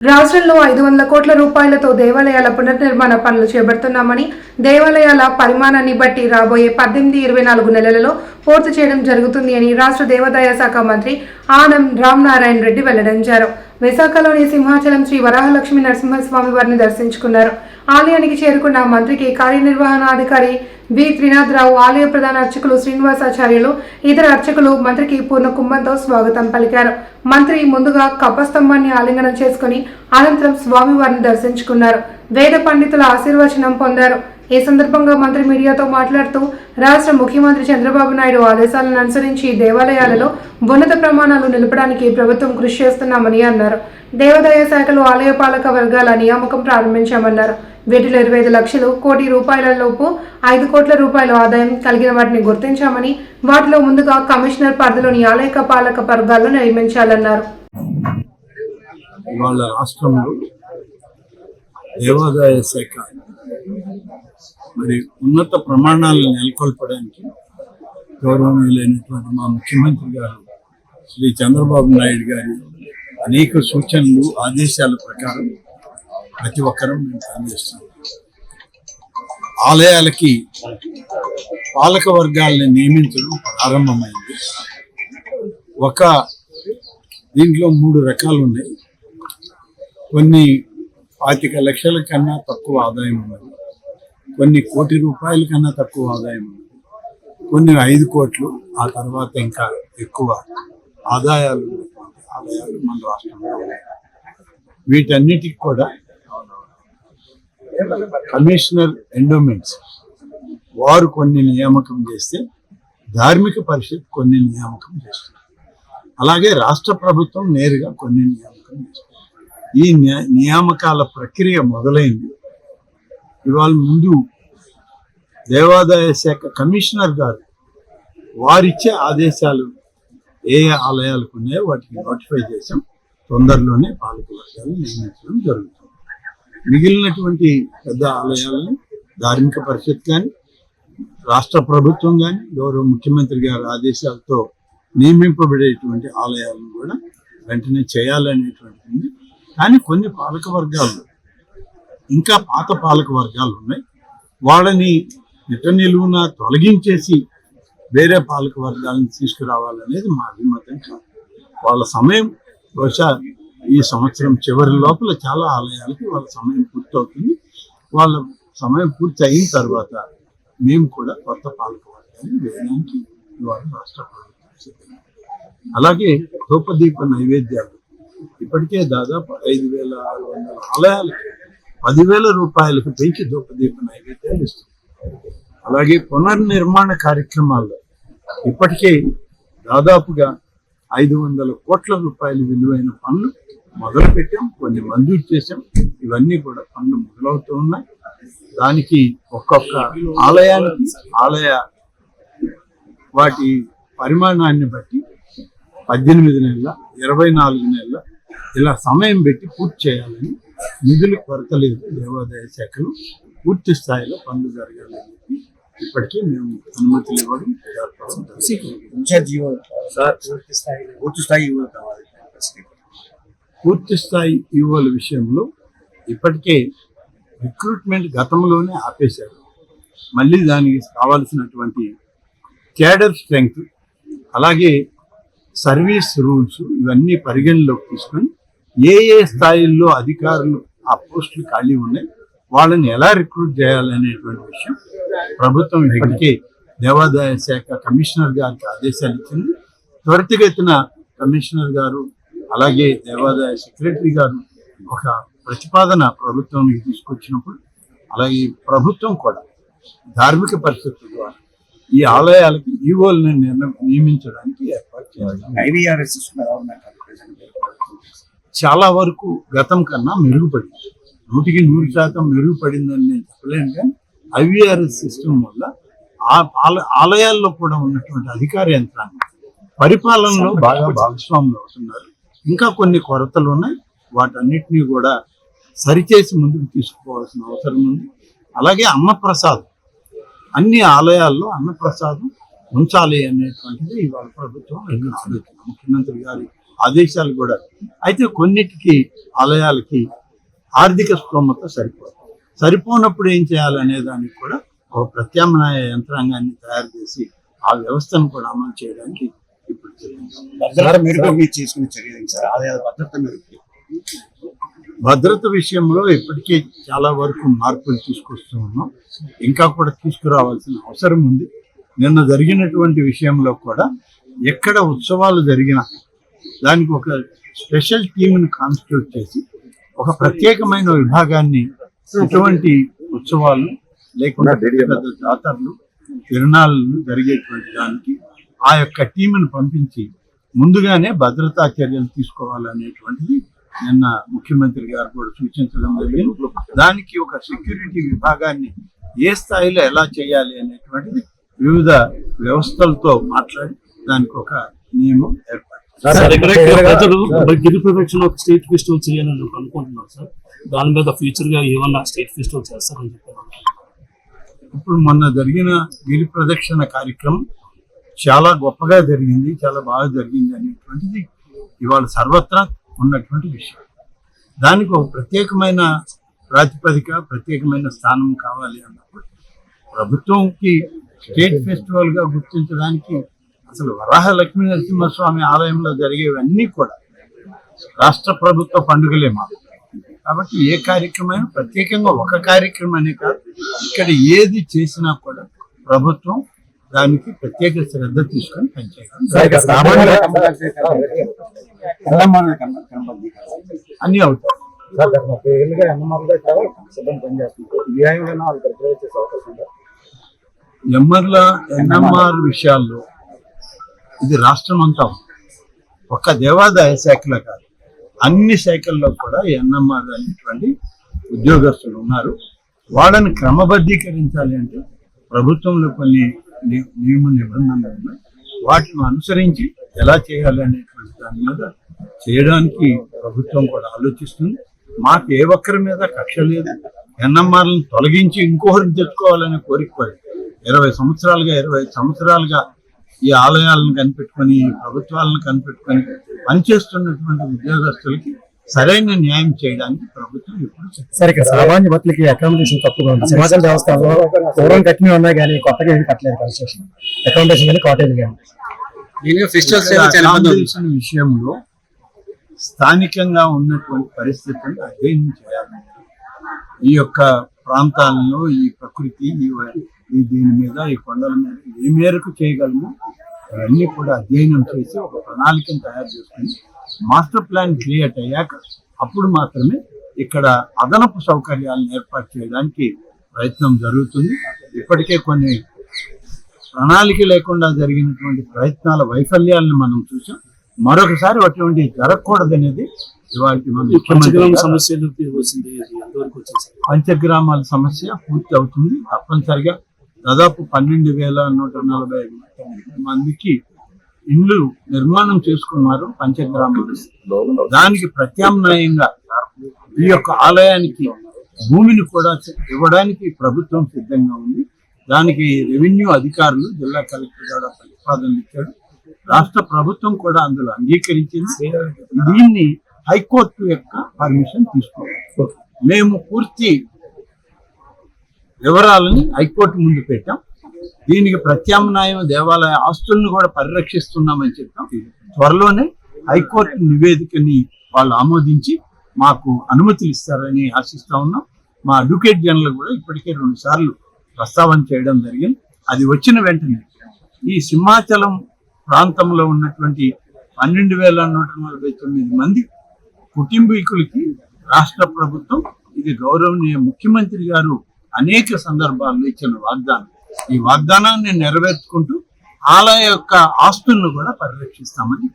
రాష్ట్రంలో ఐదు వందల కోట్ల రూపాయలతో దేవాలయాల పునర్నిర్మాణ పనులు చేపడుతున్నామని దేవాలయాల పరిమాణాన్ని బట్టి రాబోయే పద్దెనిమిది ఇరవై నాలుగు నెలలలో పూర్తి చేయడం జరుగుతుంది అని రాష్ట్ర దేవాదాయ శాఖ మంత్రి ఆనం రామనారాయణ రెడ్డి వెల్లడించారు. విశాఖలోని సింహాచలం శ్రీ వరాహలక్ష్మి నరసింహస్వామి వారిని దర్శించుకున్నారు. ఆలయానికి చేరుకున్న మంత్రికి కార్యనిర్వహణాధికారి బి త్రినాథరావు ఆలయ ప్రధాన అర్చకులు శ్రీనివాసాచార్యులు ఇతర అర్చకులు మంత్రికి పూర్ణ కుంభంతో స్వాగతం పలికారు. మంత్రి ముందుగా కప్పస్తంభాన్ని ఆలింగనం చేసుకుని అనంతరం స్వామివారిని దర్శించుకున్నారు. వేద పండితుల ఆశీర్వచనం పొందారు. ఈ సందర్భంగా మంత్రి మీడియాతో మాట్లాడుతూ రాష్ట్ర ముఖ్యమంత్రి చంద్రబాబు నాయుడు ఆదేశాలను అనుసరించి దేవాలయాలలో ఉన్నత ప్రమాణాలు నిలపడానికి ప్రభుత్వం కృషి చేస్తున్నామని అన్నారు. దేవాదాయ శాఖలో ఆలయ పాలక వర్గాల నియామకం ప్రారంభించామన్నారు. వీటిలో ఇరవై ఐదు లక్షలు కోటి రూపాయల లోపు ఐదు కోట్ల రూపాయల ఆదాయం కలిగిన వాటిని గుర్తించామని వాటిలో ముందుగా కమిషనర్ పరిధిలోని ఆలయ పాలక వర్గాలను నియమించాలన్నారు. రాష్ట్రంలో దేవాదాయ శాఖ మరి ఉన్నత ప్రమాణాలను నెలకొల్పడానికి గౌరవనీయులైనటువంటి మా ముఖ్యమంత్రి గారు శ్రీ చంద్రబాబు నాయుడు గారి అనేక సూచనలు ఆదేశాల ప్రకారం ప్రతి ఒక్కరూ మేము పనిచేస్తాం. ఆలయాలకి పాలక వర్గాల్ని నియమించడం ప్రారంభమైంది. ఒక దీంట్లో మూడు రకాలు ఉన్నాయి. కొన్ని పాతిక లక్షల కన్నా తక్కువ ఆదాయం ఉన్నది. కొన్ని కోటి రూపాయల కన్నా తక్కువ ఆదాయం కొన్ని ఐదు కోట్లు ఆ తర్వాత ఇంకా ఎక్కువ ఆదాయాలు ఆదాయాలు మన రాష్ట్రంలో వీటన్నిటికి కూడా కమిషనర్ ఎండోమెంట్స్ వారు కొన్ని నియామకం చేస్తే ధార్మిక పరిషత్ కొన్ని నియామకం చేస్తుంది. అలాగే రాష్ట్ర ప్రభుత్వం నేరుగా కొన్ని నియామకం చేస్తుంది. ఈ నియామకాల ప్రక్రియ మొదలైంది. ఇవాళ ముందు దేవాదాయ శాఖ కమిషనర్ గారు వారిచ్చే ఆదేశాలు ఏ ఏ ఆలయాలకు ఉన్నాయో వాటికి నోటిఫై చేసాం తొందరలోనే పాలక వర్గాలు నియమించడం జరుగుతుంది. మిగిలినటువంటి పెద్ద ఆలయాలను ధార్మిక పరిషత్ కానీ రాష్ట్ర ప్రభుత్వం కానీ గౌరవ ముఖ్యమంత్రి గారి ఆదేశాలతో నియమింపబడేటువంటి ఆలయాలను కూడా వెంటనే చేయాలనేటువంటిది కానీ కొన్ని పాలక వర్గాల్లో ఇంకా పాత పాలక వర్గాలు ఉన్నాయి. వాళ్ళని నిట నిలువున తొలగించేసి వేరే పాలక వర్గాలను తీసుకురావాలనేది మా అభిమతం కాదు. వాళ్ళ సమయం బహుశా ఈ సంవత్సరం చివరి లోపల చాలా ఆలయాలకి వాళ్ళ సమయం పూర్తవుతుంది. వాళ్ళ సమయం పూర్తి అయిన తర్వాత మేము కూడా కొత్త పాలక వర్గాన్ని వేయడానికి ఇవాళ రాష్ట్ర ప్రభుత్వం అలాగే ధూపదీప నైవేద్యాలు ఇప్పటికే దాదాపు ఐదు వేల ఆరు వందల ఆలయాలకి పదివేల రూపాయలకు పెంచి దూపదీప నైవేద్యాలు ఇస్తుంది. అలాగే పునర్నిర్మాణ కార్యక్రమాల్లో ఇప్పటికే దాదాపుగా ఐదు వందల కోట్ల రూపాయల విలువైన పనులు మొదలు పెట్టాం కొన్ని మంజూరు చేశాం. ఇవన్నీ కూడా పనులు మొదలవుతూ ఉన్నాయి. దానికి ఒక్కొక్క ఆలయానికి ఆలయ వాటి పరిమాణాన్ని బట్టి పద్దెనిమిది నెలల ఇరవై నాలుగు నెలల ఇలా సమయం పెట్టి పూర్తి చేయాలని నిధులు కొరత లేదు దేవాదాయ శాఖలో. పూర్తి స్థాయిలో పనులు జరగాలని చెప్పి ఇప్పటికీ మేము అనుమతులు ఇవ్వడం పూర్తి స్థాయి పూర్తి స్థాయి కావాలి. పూర్తి స్థాయి ఈవోల విషయంలో ఇప్పటికే రిక్రూట్మెంట్ గతంలోనే ఆపేశారు. మళ్ళీ దానికి కావాల్సినటువంటి క్యాడర్ స్ట్రెంగ్త్ అలాగే సర్వీస్ రూల్స్ ఇవన్నీ పరిగణలోకి తీసుకొని ఏ ఏ స్థాయిల్లో అధికారులు ఆ పోస్టులు ఖాళీ ఉన్నాయి వాళ్ళని ఎలా రిక్రూట్ చేయాలనేటువంటి విషయం ప్రభుత్వం ఇప్పటికే దేవాదాయ శాఖ కమిషనర్ గారికి ఆదేశాలు ఇచ్చింది. త్వరితగతిన కమిషనర్ గారు అలాగే దేవాదాయ సెక్రటరీ గారు ఒక ప్రతిపాదన ప్రభుత్వానికి తీసుకొచ్చినప్పుడు అలాగే ప్రభుత్వం కూడా ధార్మిక పరిస్థితుల ద్వారా ఈ ఆలయాలకి ఈవోల్ని నియమించడానికి ఏర్పాటు చేయాలి. ఐవీఆర్ఎస్ చాలా వరకు గతం కన్నా మెరుగుపడింది. నూటికి నూరు శాతం మెరుగుపడిందని నేను చెప్పలేను కానీ ఐవీఆర్ఎస్ సిస్టమ్ వల్ల ఆలయాల్లో కూడా ఉన్నటువంటి అధికార యంత్రాంగం పరిపాలనలో బాగా భాగస్వాములు అవుతున్నారు. ఇంకా కొన్ని కొరతలు ఉన్నాయి. వాటన్నిటినీ కూడా సరిచేసి ముందుకు తీసుకుపోవాల్సిన అవసరం ఉంది. అలాగే అన్నప్రసాదం. అన్ని ఆలయాల్లో అన్నప్రసాదం ఉంచాలి అనేటువంటిది ఇవాళ ప్రభుత్వం ఆలోచన ముఖ్యమంత్రి గారి ఆదేశాలు కూడా. అయితే కొన్నిటికి ఆలయాలకి ఆర్థిక స్తోమత సరిపోదు. సరిపోనప్పుడు ఏం చేయాలనే దానికి కూడా ఒక ప్రత్యామ్నాయ యంత్రాంగాన్ని తయారు చేసి ఆ వ్యవస్థను కూడా అమలు చేయడానికి ఇప్పుడు. భద్రత చేసుకునే చర్య భద్రత విషయంలో ఇప్పటికే చాలా వరకు మార్పులు తీసుకొస్తూ ఉన్నాం. ఇంకా కూడా తీసుకురావాల్సిన అవసరం ఉంది. నిన్న జరిగినటువంటి విషయంలో కూడా ఎక్కడ ఉత్సవాలు జరిగినా దానికి ఒక స్పెషల్ టీంను కాన్స్టిట్యూట్ చేసి ఒక ప్రత్యేకమైన విభాగాన్ని ఇటువంటి ఉత్సవాలు లేకుండా పెద్ద జాతరలు తిరునాళ్ళు జరిగేటువంటి దానికి ఆ యొక్క టీంను పంపించి ముందుగానే భద్రతా చర్యలు తీసుకోవాలనేటువంటిది నిన్న ముఖ్యమంత్రి గారు కూడా సూచించడం జరిగింది. దానికి ఒక సెక్యూరిటీ విభాగాన్ని ఏ స్థాయిలో ఎలా చేయాలి అనేటువంటిది వివిధ వ్యవస్థలతో మాట్లాడి దానికి ఒక నియమం ఏర్పాటు గిరి ప్రదక్షిణ ఒక స్టేట్ ఫెస్టివల్ చేయాలని అనుకుంటున్నారు సార్. దాని మీద ఫ్యూచర్గా ఏమన్నా స్టేట్ ఫెస్టివల్ చేస్తారని చెప్పారు. ఇప్పుడు మొన్న జరిగిన గిరి ప్రదక్షిణ కార్యక్రమం చాలా గొప్పగా జరిగింది చాలా బాగా జరిగింది అనేటువంటిది ఇవాళ సర్వత్రా ఉన్నటువంటి విషయం. దానికి ఒక ప్రత్యేకమైన ప్రాతిపదిక ప్రత్యేకమైన స్థానం కావాలి అన్నప్పుడు ప్రభుత్వంకి స్టేట్ ఫెస్టివల్గా గుర్తించడానికి అసలు వరాహ లక్ష్మీ నరసింహస్వామి ఆలయంలో జరిగేవన్నీ కూడా రాష్ట్ర ప్రభుత్వ పండుగలే మాకు. కాబట్టి ఏ కార్యక్రమం ప్రత్యేకంగా ఒక కార్యక్రమనే కాదు ఇక్కడ ఏది చేసినా కూడా ప్రభుత్వం దానికి ప్రత్యేక శ్రద్ధ తీసుకొని పనిచేయాలి అన్ని అవుతాయి. ఎంఆర్ల ఎన్ఎంఆర్ విషయాల్లో ఇది రాష్ట్రం అంతా ఒక్క దేవాదాయ శాఖలో కాదు. అన్ని శాఖల్లో కూడా ఎన్ఎంఆర్ అనేటువంటి ఉద్యోగస్తులు ఉన్నారు. వాళ్ళని క్రమబద్ధీకరించాలి అంటే ప్రభుత్వంలో కొన్ని నియమ నిబంధనలు ఉన్నాయి. వాటిని అనుసరించి ఎలా చేయాలి అనేటువంటి దాని మీద చేయడానికి ప్రభుత్వం కూడా ఆలోచిస్తుంది. మాకు ఏ ఒక్కరి మీద కక్ష లేదు. ఎన్ఎంఆర్లను తొలగించి ఇంకొకరిని తెచ్చుకోవాలనే కోరిక ఇరవై సంవత్సరాలుగా ఇరవై సంవత్సరాలుగా ఈ ఆలయాలను కనిపెట్టుకొని ఈ ప్రభుత్వాలను కనిపెట్టుకొని పనిచేస్తున్నటువంటి ఉద్యోగస్తులకి సరైన న్యాయం చేయడానికి ప్రభుత్వం ఇప్పుడు సార్ ఇక్కడ సామాన్య భక్తులకి అకామిడేషన్ తక్కువగా ఉంది. సింహాచల్ దేవస్థానంలో పూర్వం కట్టినవి ఉన్నాయి కానీ కొత్తగా ఏమి కట్టలేదు కన్స్ట్రక్షన్ అకామిడేషన్ కానీ కాటేజ్ కానీ. విషయంలో స్థానికంగా ఉన్నటువంటి పరిస్థితులను అధ్యయనం చేయాలి. ఈ యొక్క ప్రాంతాల్లో ఈ ప్రకృతి ఈ ఈ దీని మీద ఈ కొండల మీద ఏ మేరకు చేయగలము. అవన్నీ కూడా అధ్యయనం చేసి ఒక ప్రణాళికను తయారు చేసుకుని మాస్టర్ ప్లాన్ క్రియేట్ అయ్యాక అప్పుడు మాత్రమే ఇక్కడ అదనపు సౌకర్యాలను ఏర్పాటు చేయడానికి ప్రయత్నం జరుగుతుంది. ఇప్పటికే కొన్ని ప్రణాళిక లేకుండా జరిగినటువంటి ప్రయత్నాల వైఫల్యాలను మనం చూసాం. మరొకసారి అటువంటి జరగకూడదనేది ఇవాళ గారు. సమస్యలు పంచగ్రామాల సమస్య పూర్తి అవుతుంది. తప్పనిసరిగా దాదాపు పన్నెండు వేల నూట నలభై మందికి ఇండ్లు నిర్మాణం చేసుకున్నారు పంచగ్రామాలు. దానికి ప్రత్యామ్నాయంగా ఈ యొక్క ఆలయానికి భూమిని కూడా ఇవ్వడానికి ప్రభుత్వం సిద్ధంగా ఉంది. దానికి రెవెన్యూ అధికారులు జిల్లా కలెక్టర్ కూడా ప్రతిపాదనలు ఇచ్చాడు రాష్ట్ర ప్రభుత్వం కూడా అందులో అంగీకరించింది. దీన్ని హైకోర్టు యొక్క పర్మిషన్ తీసుకోవాలి. మేము పూర్తి వివరాలని హైకోర్టు ముందు పెట్టాం. దీనికి ప్రత్యామ్నాయం దేవాలయ ఆస్తులను కూడా పరిరక్షిస్తున్నామని చెప్పాం. త్వరలోనే హైకోర్టు నివేదికని వాళ్ళు ఆమోదించి మాకు అనుమతులు ఇస్తారని ఆశిస్తా ఉన్నాం. మా అడ్వకేట్ జనరల్ కూడా ఇప్పటికే రెండు సార్లు ప్రస్తావన చేయడం జరిగింది. అది వచ్చిన వెంటనే ఈ సింహాచలం ప్రాంతంలో ఉన్నటువంటి పన్నెండు వేల నూట నలభై తొమ్మిది మంది కుటుంబీకులకి రాష్ట్ర ప్రభుత్వం ఇది గౌరవనీయ ముఖ్యమంత్రి గారు అనేక సందర్భాల్లో ఇచ్చిన వాగ్దానం. ఈ వాగ్దానాన్ని నెరవేర్చుకుంటూ ఆలయ యొక్క ఆస్తులను కూడా పరిరక్షిస్తామని